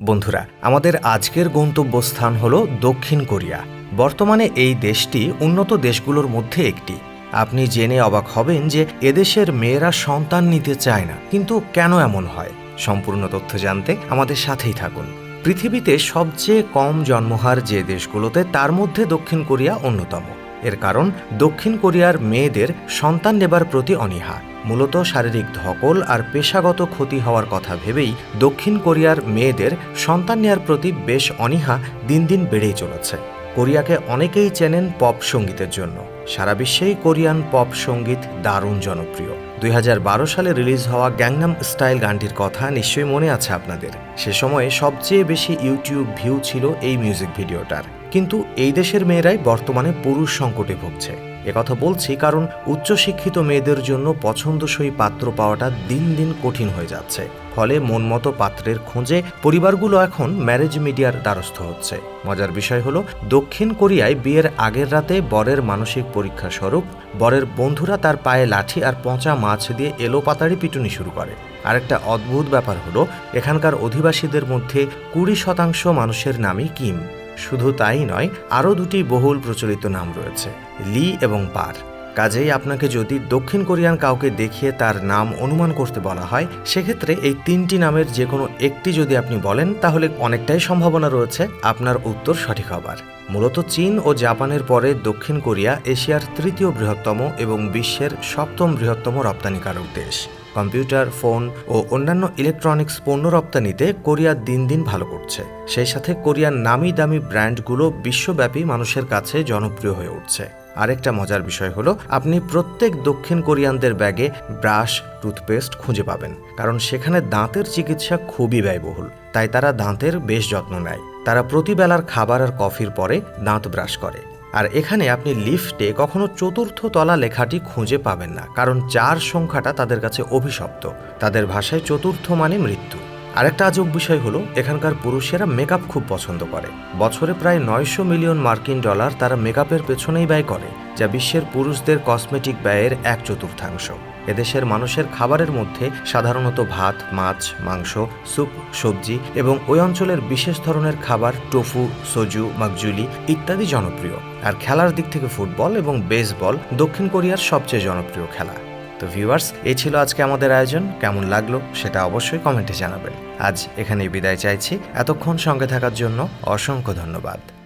বন্ধুরা, আমাদের আজকের গন্তব্যস্থান হল দক্ষিণ কোরিয়া। বর্তমানে এই দেশটি উন্নত দেশগুলোর মধ্যে একটি। আপনি জেনে অবাক হবেন যে এদেশের মেয়েরা সন্তান নিতে চায় না, কিন্তু কেন এমন হয়? সম্পূর্ণ তথ্য জানতে আমাদের সাথেই থাকুন। পৃথিবীতে সবচেয়ে কম জন্মহার যে দেশগুলোতে, তার মধ্যে দক্ষিণ কোরিয়া অন্যতম। এর কারণ, দক্ষিণ কোরিয়ার মেয়েদের সন্তান নেবার প্রতি অনীহা। মূলত শারীরিক ধকল আর পেশাগত ক্ষতি হওয়ার কথা ভেবেই দক্ষিণ কোরিয়ার মেয়েদের সন্তান নেয়ার প্রতি বেশ অনীহা দিন দিন বেড়েই চলেছে। কোরিয়াকে অনেকেই চেনেন পপ সঙ্গীতের জন্য। সারা বিশ্বেই কোরিয়ান পপ সংগীত দারুণ জনপ্রিয়। দুই হাজার বারো সালে রিলিজ হওয়া গ্যাংনাম স্টাইল গানটির কথা নিশ্চয়ই মনে আছে আপনাদের। সে সময়ে সবচেয়ে বেশি ইউটিউব ভিউ ছিল এই মিউজিক ভিডিওটার। কিন্তু এই দেশের মেয়েরাই বর্তমানে পুরুষ সংকটে ভুগছে। একথা বলছি কারণ উচ্চশিক্ষিত মেয়েদের জন্য পছন্দসই পাত্র পাওয়াটা দিন দিন কঠিন হয়ে যাচ্ছে। ফলে মনমতো পাত্রের খোঁজে পরিবারগুলো এখন ম্যারেজ মিডিয়ার দ্বারস্থ হচ্ছে। মজার বিষয় হলো, দক্ষিণ কোরিয়ায় বিয়ের আগের রাতে বরের মানসিক পরীক্ষা স্বরূপ বরের বন্ধুরা তার পায়ে লাঠি আর পচা মাছ দিয়ে এলো পাতাড়ি পিটুনি শুরু করে। আরেকটা অদ্ভুত ব্যাপার হলো, এখানকার অধিবাসীদের মধ্যে কুড়ি শতাংশ মানুষের নামই কিম। শুধু তাই নয়, আরও দুটি বহুল প্রচলিত নাম রয়েছে, লি এবং পার। কাজেই আপনাকে যদি দক্ষিণ কোরিয়ান কাউকে দেখিয়ে তার নাম অনুমান করতে বলা হয়, সেক্ষেত্রে এই তিনটি নামের যে কোনো একটি যদি আপনি বলেন, তাহলে অনেকটাই সম্ভাবনা রয়েছে আপনার উত্তর সঠিক হবার। মূলত চীন ও জাপানের পরে দক্ষিণ কোরিয়া এশিয়ার তৃতীয় বৃহত্তম এবং বিশ্বের সপ্তম বৃহত্তম রপ্তানিকারক দেশ। কম্পিউটার, ফোন ও অন্যান্য ইলেকট্রনিক্স পণ্য রপ্তানিতে কোরিয়া দিন দিন ভালো করছে। সেই সাথে কোরিয়ার নামি দামি ব্র্যান্ডগুলো বিশ্বব্যাপী মানুষের কাছে জনপ্রিয় হয়ে উঠছে। আরেকটা মজার বিষয় হলো, আপনি প্রত্যেক দক্ষিণ কোরিয়ানদের ব্যাগে ব্রাশ, টুথপেস্ট খুঁজে পাবেন, কারণ সেখানে দাঁতের চিকিৎসা খুবই ব্যয়বহুল, তাই তারা দাঁতের বেশ যত্ন নেয়। তারা প্রতিবেলার খাবার আর কফির পরে দাঁত ব্রাশ করে। আর এখানে আপনি লিফটে কখনো চতুর্থ তলা লেখাটি খুঁজে পাবেন না, কারণ চার সংখ্যাটা তাদের কাছে অভিশপ্ত। তাদের ভাষায় চতুর্থ মানে মৃত্যু। আরেকটা আজব বিষয় হলো, এখানকার পুরুষেরা মেকআপ খুব পছন্দ করে। বছরে প্রায় নয়শো মিলিয়ন মার্কিন ডলার তারা মেকআপের পেছনেই ব্যয় করে, যা বিশ্বের পুরুষদের কসমেটিক ব্যয়ের এক চতুর্থাংশ। এদেশের মানুষের খাবারের মধ্যে সাধারণত ভাত, মাছ, মাংস, স্যুপ, সবজি এবং ওই অঞ্চলের বিশেষ ধরনের খাবার টোফু, সোজু, মাকজুলি ইত্যাদি জনপ্রিয়। আর খেলার দিক থেকে ফুটবল এবং বেসবল দক্ষিণ কোরিয়ার সবচেয়ে জনপ্রিয় খেলা। তো ভিউয়ার্স এই ছিল আজকে আমাদের আয়োজন। কেমন লাগল সেটা অবশ্যই কমেন্টে জানাবেন। আজ এখানেই বিদায় চাইছি। এতক্ষণ সঙ্গে থাকার জন্য অসংখ্য ধন্যবাদ।